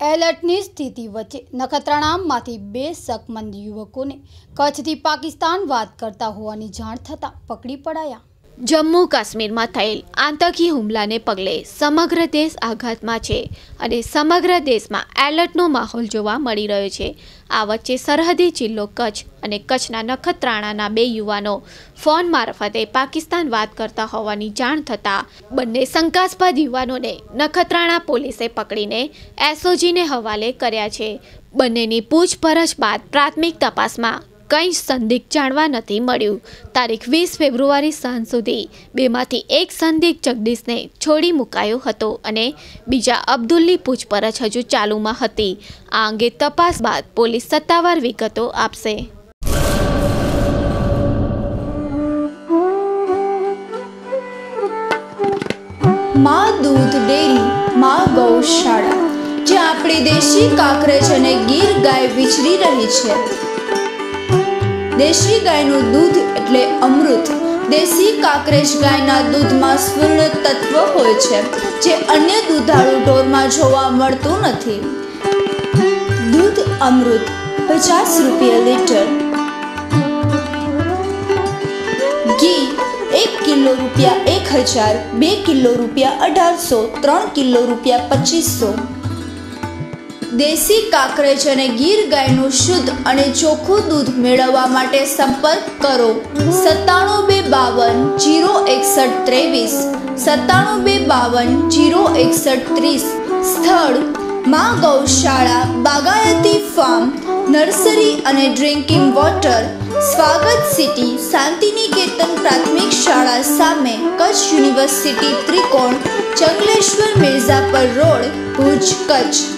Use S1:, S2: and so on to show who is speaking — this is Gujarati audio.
S1: એલર્ટની સ્થિતિ વચ્ચે નખત્રાણામાંથી બે શકમંદ યુવકોને કચ્છથી પાકિસ્તાન વાત કરતા હોવાની જાણ થતાં પકડી પડાયા.
S2: જમ્મુ કાશ્મીરમાં થયેલ આતંકી હુમલાને પગલે સમગ્ર દેશ આઘાતમાં છે અને સમગ્ર દેશમાં એલર્ટનો માહોલ જોવા મળી રહ્યો છે. આ વચ્ચે સરહદી જિલ્લો કચ્છ અને કચ્છના નખત્રાણાના બે યુવાનો ફોન મારફતે પાકિસ્તાન વાત કરતા હોવાની જાણ થતાં બંને શંકાસ્પદ યુવાનોને નખત્રાણા પોલીસે પકડીને એસઓજીને હવાલે કર્યા છે. બંનેની પૂછપરછ બાદ પ્રાથમિક તપાસમાં કંઈ જ સંદિગ્ધ જાણવા નથી મળ્યું. તારીખ વીસ ફેબ્રુઆરી સાંજ સુધી બેમાંથી એક સંદિગ્ધ જગદીશને છોડી મુકાયો હતો અને બીજા અબ્દુલની પૂછપરછ હજુ ચાલુમાં હતી. આ અંગે તપાસ બાદ પોલીસ સત્તાવાર વિગતો આપશે.
S3: માં દૂધ ડેરી, માં ગૌશાળા જ્યાં આપણી દેશી કાકરેજ અને ગીર ગાય વિચરી રહી છે. દેશી ગાયનું દૂધ એટલે અમૃત. દેશી કાકરેજ ગાયના દૂધમાં સ્વર્ણ તત્વ હોય છે, જે અન્ય દૂધાળુ ઢોરમાં જોવા મળતું નથી. દૂધ અમૃત, પચાસ રૂપિયા લીટર. ઘી, એક કિલો રૂપિયા એક હજાર, બે કિલો રૂપિયા અઢારસો, ત્રણ કિલો રૂપિયા પચીસો. દેશી કાકરેજ અને ગીર ગાયનું શુદ્ધ અને ચોખ્ખું દૂધ મેળવવા માટે સંપર્ક કરો. સત્તાણું બે બાવન જીરો એકસઠ ત્રેવીસ. સત્તાણું બે બાવન જીરો એકસઠ ત્રીસ. સ્થળ, માં ગૌશાળા, બાગાયતી ફાર્મ, નર્સરી અને drinking water. Swagat city, Shantiniketan પ્રાથમિક શાળા સામે કચ્છ યુનિવર્સિટી ત્રિકોણ, ચંગલેશ્વર મિર્ઝાપર રોડ, ભુજ કચ્છ.